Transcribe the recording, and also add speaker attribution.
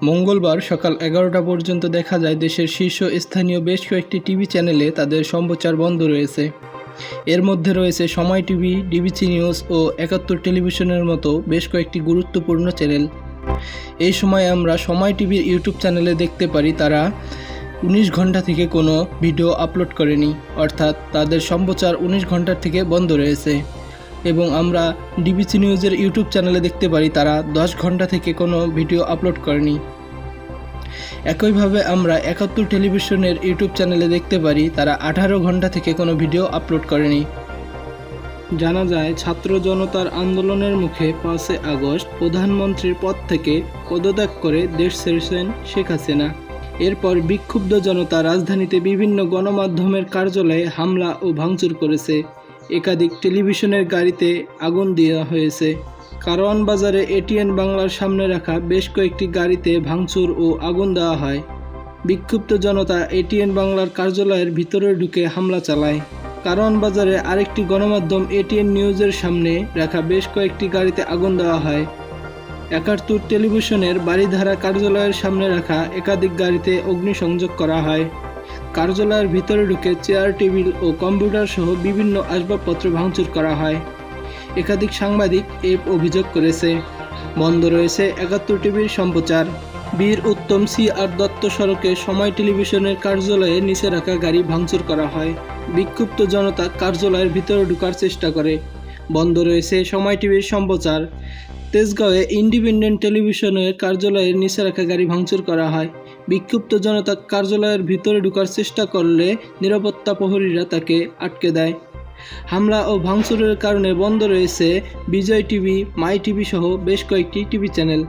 Speaker 1: মঙ্গলবার সকাল এগারোটা পর্যন্ত দেখা যায় দেশের শীর্ষ স্থানীয় বেশ কয়েকটি টিভি চ্যানেলে তাদের সম্প্রচার বন্ধ রয়েছে। এর মধ্যে রয়েছে সময় টিভি, ডিবিসি নিউজ ও একাত্তর টেলিভিশনের মতো বেশ কয়েকটি গুরুত্বপূর্ণ চ্যানেল। এই সময় আমরা সময় টিভির ইউটিউব চ্যানেলে দেখতে পারি তারা উনিশ ঘণ্টা থেকে কোনো ভিডিও আপলোড করেনি, অর্থাৎ তাদের সম্প্রচার উনিশ ঘণ্টার থেকে বন্ধ রয়েছে। এবং আমরা ডিবিসি নিউজের ইউটিউব চ্যানেলে দেখতে পারি তারা দশ ঘণ্টা থেকে কোনো ভিডিও আপলোড করেনি। একইভাবে আমরা একাত্তর টেলিভিশনের ইউটিউব চ্যানেলে দেখতে পারি তারা আঠারো ঘণ্টা থেকে কোনো ভিডিও আপলোড করেনি। জানা যায়, ছাত্র জনতার আন্দোলনের মুখে পাঁচে আগস্ট প্রধানমন্ত্রীর পদ থেকে পদত্যাগ করে দেশ ছেড়েছেন শেখ হাসিনা। এরপর বিক্ষুব্ধ জনতা রাজধানীতে বিভিন্ন গণমাধ্যমের কার্যালয়ে হামলা ও ভাঙচুর করেছে। একাধিক টেলিভিশনের গাড়িতে আগুন দেওয়া হয়েছে। কারওয়ান বাজারে এটিএন বাংলার সামনে রাখা বেশ কয়েকটি গাড়িতে ভাঙচুর ও আগুন দেওয়া হয়। বিক্ষুব্ধ জনতা এটিএন বাংলার কার্যালয়ের ভিতরে ঢুকে হামলা চালায়। কারওয়ান বাজারে আরেকটি গণমাধ্যম এটিএন নিউজের সামনে রাখা বেশ কয়েকটি গাড়িতে আগুন দেওয়া হয়। একাত্তর টেলিভিশনের বাড়িধারা কার্যালয়ের সামনে রাখা একাধিক গাড়িতে অগ্নিসংযোগ করা হয়। কার্যালয়ের ভিতরে ঢুকে চেয়ার, টেবিল ও কম্পিউটার সহ বিভিন্ন আসবাবপত্র ভাঙচুর করা হয়। একাধিক সাংবাদিক এ অভিযোগ করেছে। বন্ধ রয়েছে একাত্তর টিভির সম্প্রচার। বীর উত্তম সি আর দত্ত সড়কে সময় টেলিভিশনের কার্যালয়ে নিচে রাখা গাড়ি ভাঙচুর করা হয়। বিক্ষুব্ধ জনতা কার্যালয়ের ভিতরে ঢুকার চেষ্টা করে। বন্ধ রয়েছে সময় টিভির সম্প্রচার। তেজগাঁওয়ে ইন্ডিপেন্ডেন্ট টেলিভিশনের কার্যালয়ের নিচে রাখা গাড়ি ভাঙচুর করা হয়। বিক্ষুব্ধ জনতা কার্যালয়ের ভিতরে ঢুকার চেষ্টা করলে নিরাপত্তা প্রহরীরা তাকে আটকে দেয়। হামলা ও ভাঙচুরের কারণে বন্ধ রয়েছে বিজয় টিভি, মাই টিভি সহ বেশ কয়েকটি টিভি চ্যানেল।